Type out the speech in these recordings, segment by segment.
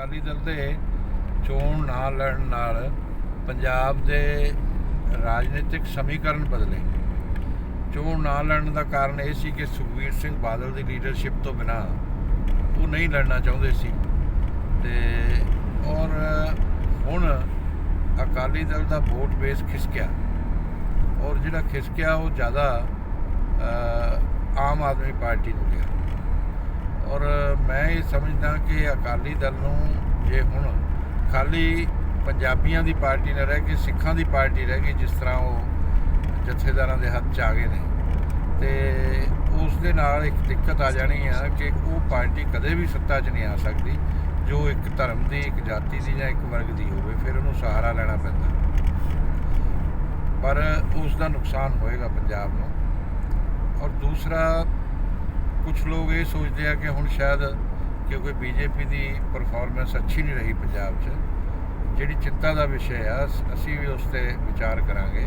ਅਕਾਲੀ ਦਲ ਦੇ ਚੋਣ ਨਾ ਲੜਨ ਨਾਲ ਪੰਜਾਬ ਦੇ ਰਾਜਨੀਤਿਕ ਸਮੀਕਰਨ ਬਦਲੇ। ਚੋਣ ਨਾ ਲੜਨ ਦਾ ਕਾਰਨ ਇਹ ਸੀ ਕਿ ਸੁਖਬੀਰ ਸਿੰਘ ਬਾਦਲ ਦੀ ਲੀਡਰਸ਼ਿਪ ਤੋਂ ਬਿਨਾ ਉਹ ਨਹੀਂ ਲੜਨਾ ਚਾਹੁੰਦੇ ਸੀ। ਤੇ ਔਰ ਹੁਣ ਅਕਾਲੀ ਦਲ ਦਾ ਵੋਟ ਬੇਸ ਖਿਸਕਿਆ। ਔਰ ਜਿਹੜਾ ਖਿਸਕਿਆ ਉਹ ਜ਼ਿਆਦਾ ਆਮ ਆਦਮੀ ਪਾਰਟੀ ਨੂੰ ਗਿਆ। ਔਰ ਮੈਂ ਇਹ ਸਮਝਦਾ ਕਿ ਅਕਾਲੀ ਦਲ ਨੂੰ ਜੇ ਹੁਣ ਖਾਲੀ ਪੰਜਾਬੀਆਂ ਦੀ ਪਾਰਟੀ ਨਾ ਰਹਿ ਕੇ ਸਿੱਖਾਂ ਦੀ ਪਾਰਟੀ ਰਹਿ ਗਈ, ਜਿਸ ਤਰ੍ਹਾਂ ਉਹ ਜਥੇਦਾਰਾਂ ਦੇ ਹੱਥ 'ਚ ਆ ਗਏ ਨੇ, ਤੇ ਉਸ ਦੇ ਨਾਲ ਇੱਕ ਦਿੱਕਤ ਆ ਜਾਣੀ ਆ ਕਿ ਉਹ ਪਾਰਟੀ ਕਦੇ ਵੀ ਸੱਤਾ 'ਚ ਨਹੀਂ ਆ ਸਕਦੀ, ਜੋ ਇੱਕ ਧਰਮ ਦੀ, ਇੱਕ ਜਾਤੀ ਦੀ ਜਾਂ ਇੱਕ ਵਰਗ ਦੀ ਹੋਵੇ, ਫਿਰ ਉਹਨੂੰ ਸਹਾਰਾ ਲੈਣਾ ਪੈਂਦਾ। ਪਰ ਉਸ ਦਾ ਨੁਕਸਾਨ ਹੋਏਗਾ ਪੰਜਾਬ ਨੂੰ। ਔਰ ਦੂਸਰਾ ਕੁਝ ਲੋਕ ਇਹ ਸੋਚਦੇ ਆ ਕਿ ਹੁਣ ਸ਼ਾਇਦ ਕਿਉਂਕਿ ਬੀਜੇਪੀ ਦੀ ਪਰਫਾਰਮੈਂਸ ਅੱਛੀ ਨਹੀਂ ਰਹੀ ਪੰਜਾਬ 'ਚ। ਜਿਹੜੀ ਚਿੰਤਾ ਦਾ ਵਿਸ਼ਾ ਆ, ਅਸੀਂ ਵੀ ਉਸ ਤੇ ਵਿਚਾਰ ਕਰਾਂਗੇ।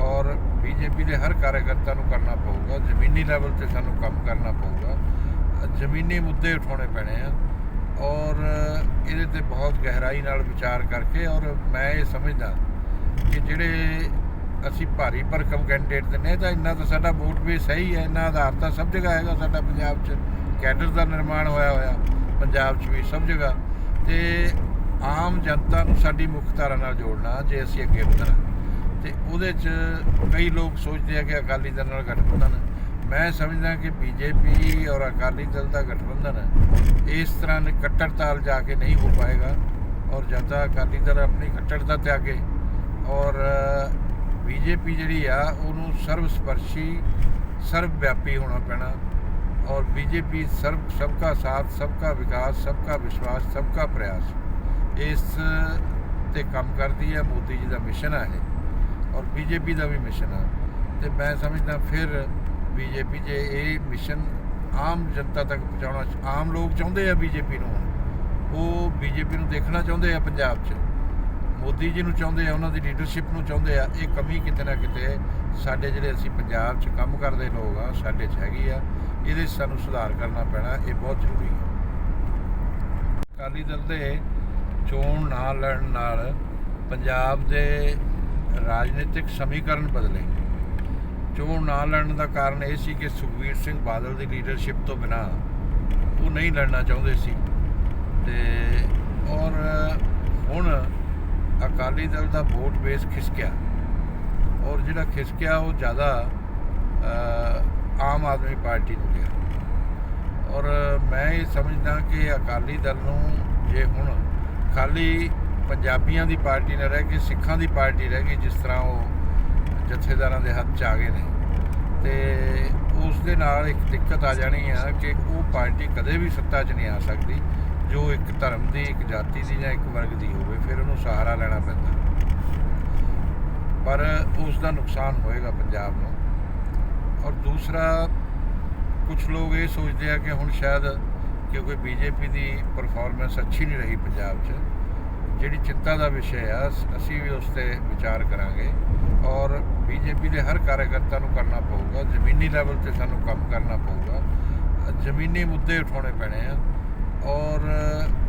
ਔਰ ਬੀਜੇਪੀ ਦੇ ਹਰ ਕਾਰਜਕਰਤਾ ਨੂੰ ਕਰਨਾ ਪਊਗਾ, ਜ਼ਮੀਨੀ ਲੈਵਲ ਤੇ ਸਾਨੂੰ ਕੰਮ ਕਰਨਾ ਪਊਗਾ। ਜ਼ਮੀਨੀ ਮੁੱਦੇ ਉਠਾਉਣੇ ਪੈਣੇ ਆ। ਔਰ ਇਹਦੇ ਤੇ ਬਹੁਤ ਗਹਿਰਾਈ ਨਾਲ ਵਿਚਾਰ ਕਰਕੇ ਔਰ ਮੈਂ ਇਹ ਸਮਝਦਾ ਕਿ ਜਿਹੜੇ ਅਸੀਂ ਭਾਰੀ ਭਰਕਮ ਕੈਂਡੀਡੇਟ ਦੇ ਨੇ ਤਾਂ ਇੰਨਾ ਤਾਂ ਸਾਡਾ ਵੋਟ ਵੀ ਸਹੀ ਹੈ, ਇੰਨਾ ਆਧਾਰ ਤਾਂ ਸਭ ਜਗ੍ਹਾ ਹੈਗਾ ਸਾਡਾ ਪੰਜਾਬ 'ਚ। ਕੈਡਰ ਦਾ ਨਿਰਮਾਣ ਹੋਇਆ ਹੋਇਆ, ਪੰਜਾਬ 'ਚ ਵੀ ਸਭ ਜਗ੍ਹਾ। ਤੇ ਆਮ ਜਨਤਾ ਨੂੰ ਸਾਡੀ ਮੁੱਖ ਧਾਰਾ ਨਾਲ ਜੋੜਨਾ, ਜੇ ਅਸੀਂ ਅੱਗੇ ਵਧਣਾ। ਤੇ ਉਹਦੇ 'ਚ ਕਈ ਲੋਕ ਸੋਚਦੇ ਆ ਕਿ ਅਕਾਲੀ ਦਲ ਨਾਲ ਗਠਬੰਧਨ ਮੈਂ ਸਮਝਦਾ ਕਿ ਬੀਜੇਪੀ ਔਰ ਅਕਾਲੀ ਦਲ ਦਾ ਗਠਬੰਧਨ ਇਸ ਤਰ੍ਹਾਂ ਦੇ ਕੱਟੜਤਾਲ ਜਾ ਕੇ ਨਹੀਂ ਹੋ ਪਾਏਗਾ। ਔਰ ਜਨਤਾ ਅਕਾਲੀ ਦਲ ਆਪਣੀ ਕੱਟੜਤਾ ਤਿਆਗੇ। ਔਰ ਬੀਜੇਪੀ ਜਿਹੜੀ ਆ, ਉਹਨੂੰ ਸਰਵ ਸਪਰਸ਼ੀ ਸਰਵ ਵਿਆਪੀ ਹੋਣਾ ਪੈਣਾ। ਔਰ ਬੀਜੇਪੀ ਸਰਵ, ਸਬਕਾ ਸਾਥ, ਸਬਕਾ ਵਿਕਾਸ, ਸਬਕਾ ਵਿਸ਼ਵਾਸ, ਸਬਕਾ ਪ੍ਰਯਾਸ, ਇਸ ਤੇ ਕੰਮ ਕਰਦੀ ਹੈ ਮੋਦੀ ਜੀ ਦਾ ਮਿਸ਼ਨ ਹੈ ਇਹ। ਔਰ ਬੀਜੇਪੀ ਦਾ ਵੀ ਮਿਸ਼ਨ ਆ। ਤੇ ਮੈਂ ਸਮਝਦਾ ਫਿਰ ਬੀਜੇਪੀ ਜੇ ਇਹ ਮਿਸ਼ਨ ਆਮ ਜਨਤਾ ਤੱਕ ਪਹੁੰਚਾਉਣਾ, ਆਮ ਲੋਕ ਚਾਹੁੰਦੇ ਆ ਬੀਜੇਪੀ ਨੂੰ ਉਹ ਬੀਜੇਪੀ ਨੂੰ ਦੇਖਣਾ ਚਾਹੁੰਦੇ ਆ ਪੰਜਾਬ 'ਚ। ਮੋਦੀ ਜੀ ਨੂੰ ਚਾਹੁੰਦੇ ਆ, ਉਹਨਾਂ ਦੀ ਲੀਡਰਸ਼ਿਪ ਨੂੰ ਚਾਹੁੰਦੇ ਆ, ਇਹ ਕਮੀ ਕਿਤੇ ਨਾ ਕਿਤੇ ਸਾਡੇ ਜਿਹੜੇ ਅਸੀਂ ਪੰਜਾਬ 'ਚ ਕੰਮ ਕਰਦੇ ਲੋਕ ਆ, ਸਾਡੇ 'ਚ ਹੈਗੀ ਆ, ਇਹਦੇ 'ਚ ਸਾਨੂੰ ਸੁਧਾਰ ਕਰਨਾ ਪੈਣਾ, ਇਹ ਬਹੁਤ ਜ਼ਰੂਰੀ ਹੈ ਅਕਾਲੀ ਦਲ ਦੇ ਚੋਣ ਨਾ ਲੜਨ ਨਾਲ ਪੰਜਾਬ ਦੇ ਰਾਜਨੀਤਿਕ ਸਮੀਕਰਨ ਬਦਲੇ। ਚੋਣ ਨਾ ਲੜਨ ਦਾ ਕਾਰਨ ਇਹ ਸੀ ਕਿ ਸੁਖਬੀਰ ਸਿੰਘ ਬਾਦਲ ਦੀ ਲੀਡਰਸ਼ਿਪ ਤੋਂ ਬਿਨਾ ਉਹ ਨਹੀਂ ਲੜਨਾ ਚਾਹੁੰਦੇ ਸੀ। ਤੇ ਔਰ ਹੁਣ ਅਕਾਲੀ ਦਲ ਦਾ ਵੋਟ ਬੇਸ ਖਿਸਕਿਆ। ਔਰ ਜਿਹੜਾ ਖਿਸਕਿਆ, ਉਹ ਜ਼ਿਆਦਾ ਆਮ ਆਦਮੀ ਪਾਰਟੀ ਨੂੰ ਗਿਆ। ਔਰ ਮੈਂ ਇਹ ਸਮਝਦਾ ਕਿ ਅਕਾਲੀ ਦਲ ਨੂੰ ਜੇ ਹੁਣ ਖਾਲੀ ਪੰਜਾਬੀਆਂ ਦੀ ਪਾਰਟੀ ਨਾ ਰਹਿ ਕੇ ਸਿੱਖਾਂ ਦੀ ਪਾਰਟੀ ਰਹਿ ਗਈ, ਜਿਸ ਤਰ੍ਹਾਂ ਉਹ ਜਥੇਦਾਰਾਂ ਦੇ ਹੱਥ 'ਚ ਆ ਗਏ ਨੇ, ਤੇ ਉਸ ਦੇ ਨਾਲ ਇੱਕ ਦਿੱਕਤ ਆ ਜਾਣੀ ਆ ਕਿ ਉਹ ਪਾਰਟੀ ਕਦੇ ਵੀ ਸੱਤਾ 'ਚ ਨਹੀਂ ਆ ਸਕਦੀ। ਜੋ ਇੱਕ ਧਰਮ ਦੀ, ਇੱਕ ਜਾਤੀ ਦੀ ਜਾਂ ਇੱਕ ਵਰਗ ਦੀ ਹੋਵੇ, ਫਿਰ ਉਹਨੂੰ ਸਹਾਰਾ ਲੈਣਾ ਪੈਂਦਾ। ਪਰ ਉਸ ਦਾ ਨੁਕਸਾਨ ਹੋਏਗਾ ਪੰਜਾਬ ਨੂੰ। ਔਰ ਦੂਸਰਾ ਕੁਝ ਲੋਕ ਇਹ ਸੋਚਦੇ ਆ ਕਿ ਹੁਣ ਸ਼ਾਇਦ ਕਿਉਂਕਿ ਬੀਜੇਪੀ ਦੀ ਪਰਫਾਰਮੈਂਸ ਅੱਛੀ ਨਹੀਂ ਰਹੀ ਪੰਜਾਬ 'ਚ, ਜਿਹੜੀ ਚਿੰਤਾ ਦਾ ਵਿਸ਼ਾ ਆ, ਅਸੀਂ ਵੀ ਉਸ ਤੇ ਵਿਚਾਰ ਕਰਾਂਗੇ। ਔਰ ਬੀਜੇਪੀ ਦੇ ਹਰ ਕਾਰਜਕਰਤਾ ਨੂੰ ਕਰਨਾ ਪਊਗਾ, ਜ਼ਮੀਨੀ ਲੈਵਲ ਤੇ ਸਾਨੂੰ ਕੰਮ ਕਰਨਾ ਪਊਗਾ। ਜ਼ਮੀਨੀ ਮੁੱਦੇ ਉਠਾਉਣੇ ਪੈਣੇ ਆ। ਔਰ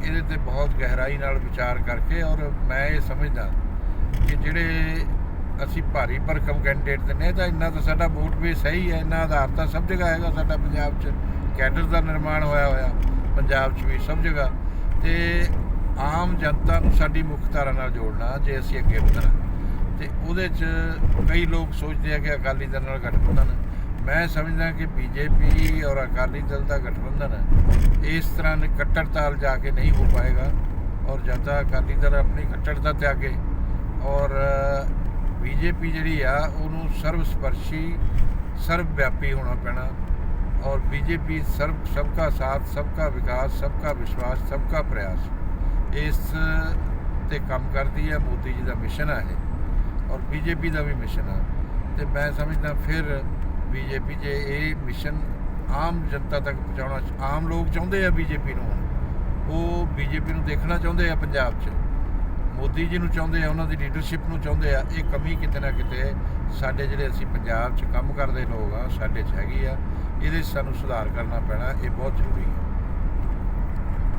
ਇਹਦੇ ਤੇ ਬਹੁਤ ਗਹਿਰਾਈ ਨਾਲ ਵਿਚਾਰ ਕਰਕੇ ਔਰ ਮੈਂ ਇਹ ਸਮਝਦਾ ਕਿ ਜਿਹੜੇ ਅਸੀਂ ਭਾਰੀ ਭਰਕਮ ਕੈਂਡੀਡੇਟ ਦੇ ਤਾਂ ਇੰਨਾ ਤਾਂ ਸਾਡਾ ਵੋਟ ਵੀ ਸਹੀ ਹੈ, ਇੰਨਾ ਆਧਾਰ ਤਾਂ ਸਭ ਜਗ੍ਹਾ ਹੈਗਾ ਸਾਡਾ ਪੰਜਾਬ 'ਚ। ਕੈਡਰ ਦਾ ਨਿਰਮਾਣ ਹੋਇਆ ਹੋਇਆ ਪੰਜਾਬ 'ਚ ਵੀ ਸਭ ਜਗ੍ਹਾ। ਤੇ ਆਮ ਜਨਤਾ ਨੂੰ ਸਾਡੀ ਮੁੱਖ ਧਾਰਾ ਨਾਲ ਜੋੜਨਾ ਜੇ ਅਸੀਂ ਅੱਗੇ ਵਧਣਾ। ਤੇ ਉਹਦੇ 'ਚ ਕਈ ਲੋਕ ਸੋਚਦੇ ਆ ਕਿ ਅਕਾਲੀ ਦਲ ਨਾਲ ਗਠਬੰਧਨ ਮੈਂ ਸਮਝਦਾ ਕਿ ਬੀਜੇਪੀ ਔਰ ਅਕਾਲੀ ਦਲ ਦਾ ਗਠਬੰਧਨ ਇਸ ਤਰ੍ਹਾਂ ਦੇ ਕੱਟੜਤਾਲ ਜਾ ਕੇ ਨਹੀਂ ਹੋ ਪਾਏਗਾ ਔਰ ਜਨਤਾ ਅਕਾਲੀ ਦਲ ਆਪਣੀ ਕੱਟੜਤਾ ਤਿਆਗੇ ਔਰ ਬੀਜੇਪੀ ਜਿਹੜੀ ਆ, ਉਹਨੂੰ ਸਰਵ ਸਪਰਸ਼ੀ ਸਰਵ ਵਿਆਪੀ ਹੋਣਾ ਪੈਣਾ ਔਰ ਬੀਜੇਪੀ ਸਰਵ, ਸਬਕਾ ਸਾਥ, ਸਬਕਾ ਵਿਕਾਸ, ਸਬਕਾ ਵਿਸ਼ਵਾਸ, ਸਬਕਾ ਪ੍ਰਯਾਸ ਇਸ ਤੇ ਕੰਮ ਕਰਦੀ ਹੈ ਮੋਦੀ ਜੀ ਦਾ ਮਿਸ਼ਨ ਹੈ ਇਹ ਔਰ ਬੀਜੇਪੀ ਦਾ ਵੀ ਮਿਸ਼ਨ ਆ ਤੇ ਮੈਂ ਸਮਝਦਾ ਫਿਰ ਬੀਜੇਪੀ ਜੇ ਇਹ ਮਿਸ਼ਨ ਆਮ ਜਨਤਾ ਤੱਕ ਪਹੁੰਚਾਉਣਾ ਆਮ ਲੋਕ ਚਾਹੁੰਦੇ ਆ ਬੀਜੇਪੀ ਨੂੰ ਉਹ ਬੀਜੇਪੀ ਨੂੰ ਦੇਖਣਾ ਚਾਹੁੰਦੇ ਆ ਪੰਜਾਬ 'ਚ। ਮੋਦੀ ਜੀ ਨੂੰ ਚਾਹੁੰਦੇ ਆ, ਉਹਨਾਂ ਦੀ ਲੀਡਰਸ਼ਿਪ ਨੂੰ ਚਾਹੁੰਦੇ ਆ। ਇਹ ਕਮੀ ਕਿਤੇ ਨਾ ਕਿਤੇ ਸਾਡੇ ਜਿਹੜੇ ਅਸੀਂ ਪੰਜਾਬ 'ਚ ਕੰਮ ਕਰਦੇ ਲੋਕ ਆ ਸਾਡੇ 'ਚ ਹੈਗੀ ਆ। ਇਹਦੇ 'ਚ ਸਾਨੂੰ ਸੁਧਾਰ ਕਰਨਾ ਪੈਣਾ, ਇਹ ਬਹੁਤ ਜ਼ਰੂਰੀ ਹੈ